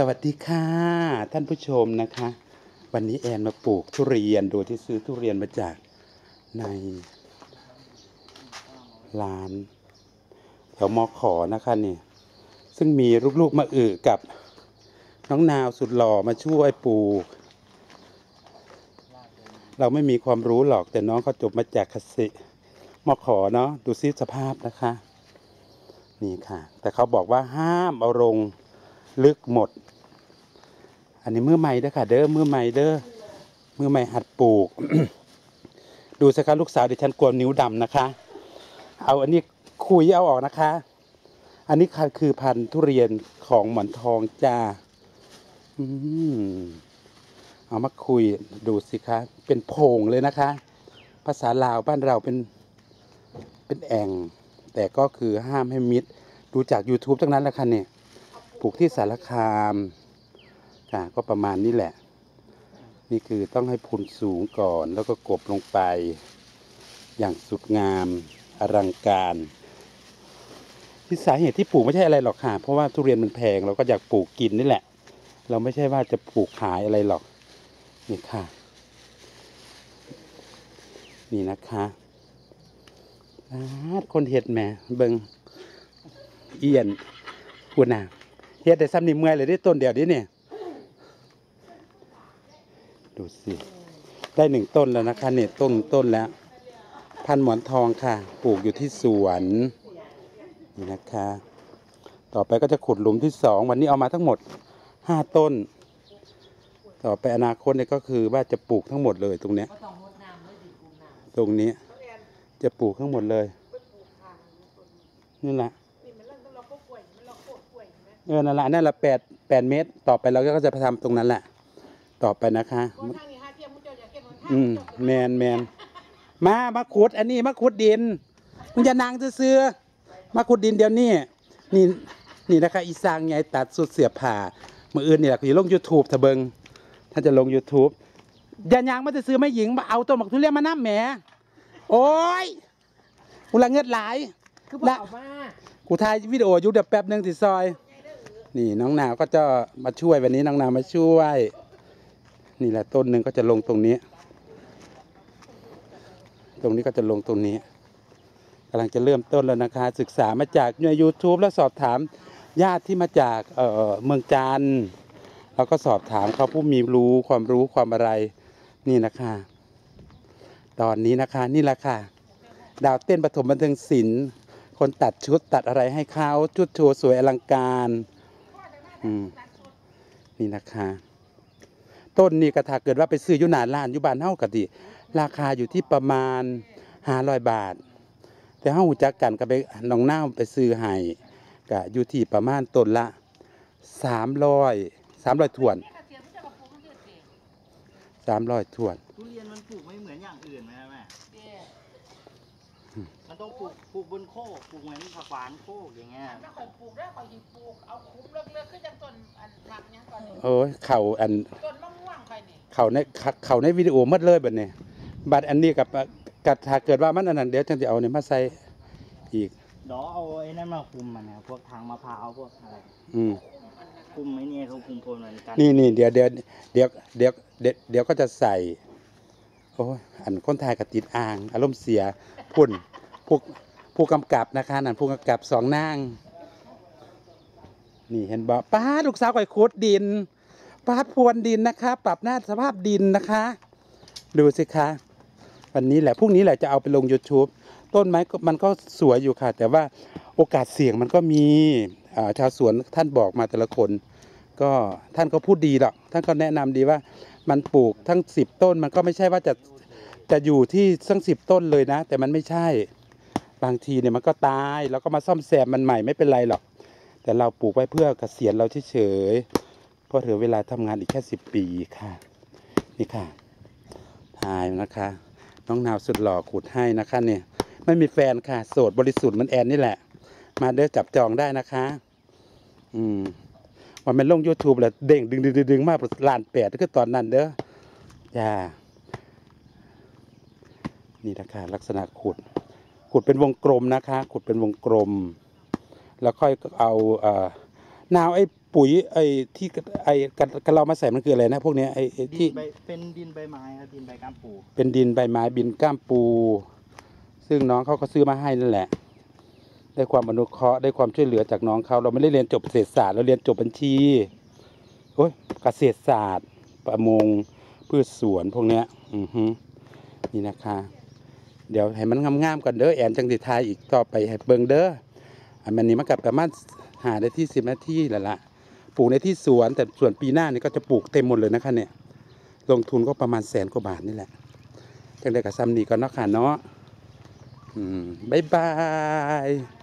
สวัสดีค่ะ ท่านผู้ชมนะคะ วันนี้แอนมาปลูกทุเรียนโดยที่ซื้อทุเรียนมาจากในร้านแถวมอขอนะคะนี่ซึ่งมีลูกๆมาอึกับน้องนาวสุดหล่อมาช่วยปลูก เราไม่มีความรู้หรอกแต่น้องเขาจบมาจากคสิมอขอเนาะดูซิสภาพนะคะ นี่ค่ะ แต่เขาบอกว่าห้ามเอาลง ลึกหมด อันนี้มือใหม่เด้อค่ะ เด้อมือใหม่เด้อมือใหม่หัดปลูก ดูสิคะลูกสาวดิฉันกลัวนิ้วดำนะคะ เอาอันนี้คุยเอาออกนะคะ อันนี้ค่ะคือพันธุ์ทุเรียนของหมอนทองจ้าอืมเอามาคุยดูสิคะเป็นโพงเลยนะคะ ภาษาลาวบ้านเราเป็นเป็นแอ่ง แต่ก็คือห้ามให้มิด ดูจาก YouTube ทั้งนั้นแหละค่ะเนี่ย ปลูกที่สารคามค่ะก็ประมาณนี้แหละ นี่คือต้องให้พุนสูงก่อนแล้วก็กบลงไป อย่างสุดงามอลังการที่สาเหตุที่ปลูกไม่ใช่อะไรหรอกค่ะ เพราะว่าทุเรียนมันแพงเราก็อยากปลูกกินนี่แหละ เราไม่ใช่ว่าจะปลูกขายอะไรหรอก นี่ค่ะ นี่นะคะคนเห็ดแม่เบิงเอียนพูดนะ เฮ็ดได้ซ้ำนี่เมื่อยเลยได้ต้นเดียวดิเนี่ยดูสิได้หนึ่งต้นแล้วนะคะเนี่ยต้นต้นแล้ว พันหมอนทองค่ะ ปลูกอยู่ที่สวนนี่นะคะ ต่อไปก็จะขุดหลุมที่สองวันนี้เอามาทั้งหมดห้าต้น ต่อไปอนาคตเนี่ยก็คือว่าจะปลูกทั้งหมดเลยตรงเนี้ยตรงนี้จะปลูกทั้งหมดเลยนี่แหละ เออนั่นแหละนั่นแหละแปดแปดเมตร ต่อไปเราก็จะไปทำตรงนั้นแหละ ต่อไปนะคะคนทางนี้ฮะเทียมมุ้งเจ้าอยากเก็บหนทางอืมเจ้าแมนแมนมามาขุด อันนี้มาขุดดินมึงจะนางซื้อๆมาขุดดินเดี๋ยวนี้นี่นี่นะคะ อีสางไงตัดสุดเสียผ่ามืออื่นนี่แหละคือลง YouTube ทะเบิงท่านจะลง YouTube อย่ายางมาซื้อไม่หญิงมาเอาต้นหมกทุเรียนมาน้ำแหมโอ้ยกูละเงิดหลายคือบอกละมากูถ่ายวิดีโออยู่เดี๋ยวแป๊บหนึ่งติดซอย นี่น้องนาวก็จะมาช่วยวันนี้น้องนาวมาช่วย นี่แหละต้นหนึ่งก็จะลงตรงนี้ ตรงนี้ก็จะลงตรงนี้กำลังจะเริ่มต้นแล้วนะคะ ศึกษามาจากใน YouTube แล้วสอบถามญาติที่มาจากเอ่อเมืองจันทร์แล้วก็สอบถามเขาผู้มีรู้ความรู้ความอะไรนี่นะคะ ตอนนี้นะคะนี่แหละค่ะ ดาวเต้นปฐมบันเทิงศิลป์คนตัดชุดตัดอะไรให้เขาชุดโชว์สวยอลังการ อืมนี่นะคะต้นนี่กระถาเกิดว่าไปซื้ออยุนานล้านอยุบานเท่ากันดิราคาอยู่ที่ประมาณห้าร้อยบาท แต่เฮาจักกันก็ไปน้องน้าไปซื้อให้ก็อยู่ที่ประมาณต้นละสามร้อยสามร้อยถวนแม่กระเทียมมุ้งเจ้ากับปลูกมันเกิดเองสามร้อยถวน มันต้องปลูกปลูกบนโคกปลูกเหมือนผักหวานโคกอย่างเงี้ยถ้าข่อยปลูกได้ข่อยยิงปลูก เอาคุ้มเลิกๆขึ้นจากต้นอันผักเนี้ยก่อนนี่โอ้ยเข่าอันต้นมะม่วงข่อยนี่เขาในเขาในวิดีโอหมดเลยแบบนี้บัดอันนี้กับกับถ้าเกิดว่ามันอันนั้นเดี๋ยวฉันจะเอาเนี่ยมาใส่อีก เดี๋ยวเอาไอ้นั่นมาคุมมันนะพวกทางมะพร้าวพวกอะไร อืมคุมไอ้เนี่ยเขาคุมโพลเหมือนกัน นี่นี่เดี๋ยวเดี๋ยวเดี๋ยวเดี๋ยวเดี๋ยวเดี๋ยวก็จะใส่ โอ้ยอันคนไทยกับติดอ่าง อารมณ์เสียพุ่นผู้ผู้กำกับนะคะนั่นผู้กำกับสองนางนี่เห็นบอกป้าลูกสาวก่อยขุดดินป้าพรวนดินนะคะ ปรับหน้าสภาพดินนะคะ ดูสิคะวันนี้แหละพรุ่งนี้แหละจะเอาไปลง YouTube ต้นไม้มันก็สวยอยู่ค่ะ แต่ว่าโอกาสเสี่ยงมันก็มีชาวสวนท่านบอกมาแต่ละคน ก็ท่านก็พูดดีหรอกท่านก็แนะนำดีว่ามันปลูกทั้งสิบต้นมันก็ไม่ใช่ว่าจะจะอยู่ที่ทั้งสิบต้นเลยนะ แต่มันไม่ใช่บางทีเนี่ยมันก็ตายแล้วก็มาซ่อมแซมมันใหม่ไม่เป็นไรหรอก แต่เราปลูกไว้เพื่อเกษียณเราเฉยๆเพราะเหลือเวลาทำงานอีกแค่สิบปีค่ะ นี่ค่ะถ่ายนะคะ น้องนาวสุดหล่อขุดให้นะคะเนี่ยไม่มีแฟนค่ะ โสดบริสุทธิ์เหมันแอนนี่แหละ มาเด้อจับจองได้นะคะ อืม ว่ามันลง YouTube แล้วเด้งดึงดึงดึงดึงมากล้านแปดก็ตอนนั้นเด้อจ้านี่นะคะลักษณะขุด ขุดเป็นวงกลมนะคะ ขุดเป็นวงกลม แล้วค่อยเอาเอ่อนาวไอ้ปุ๋ยไอ้ที่ไอ้กันกันเรามาใส่มันคืออะไรนะพวกเนี้ยไอ้ไอ้ดิที่นใบเป็นดินใบไม้ครับดินใบกามปู เป็นดินใบไม้บินก้ามปู ซึ่งน้องเขาก็ซื้อมาให้นั่นแหละ ได้ความอนุเคราะห์ได้ความช่วยเหลือจากน้องเขาเราไม่ได้เรียนจบเกษตรศาสตร์เราเรียนจบบัญชีโอ้ยเกษตรศาสตร์ ประมงพืชสวนพวกเนี้ยอือฮึนี่นะคะ เดี๋ยวให้มันงามๆก่อนเด้อแอนจังดิทายอีกต่อไปให้เบิงเด้ออันมันนี้มันกับประมาณหาได้ที่สิบนาทีแล้วล่ะปลูกในที่สวนแต่ส่วนปีหน้านี่ก็จะปลูกเต็มหมดเลยนะคะเนี่ยลงทุนก็ประมาณแสนกว่าบาทนี่แหละจังได้กับซัมนี่ก่อนนาะคะเนาะอืมบ๊ายบาย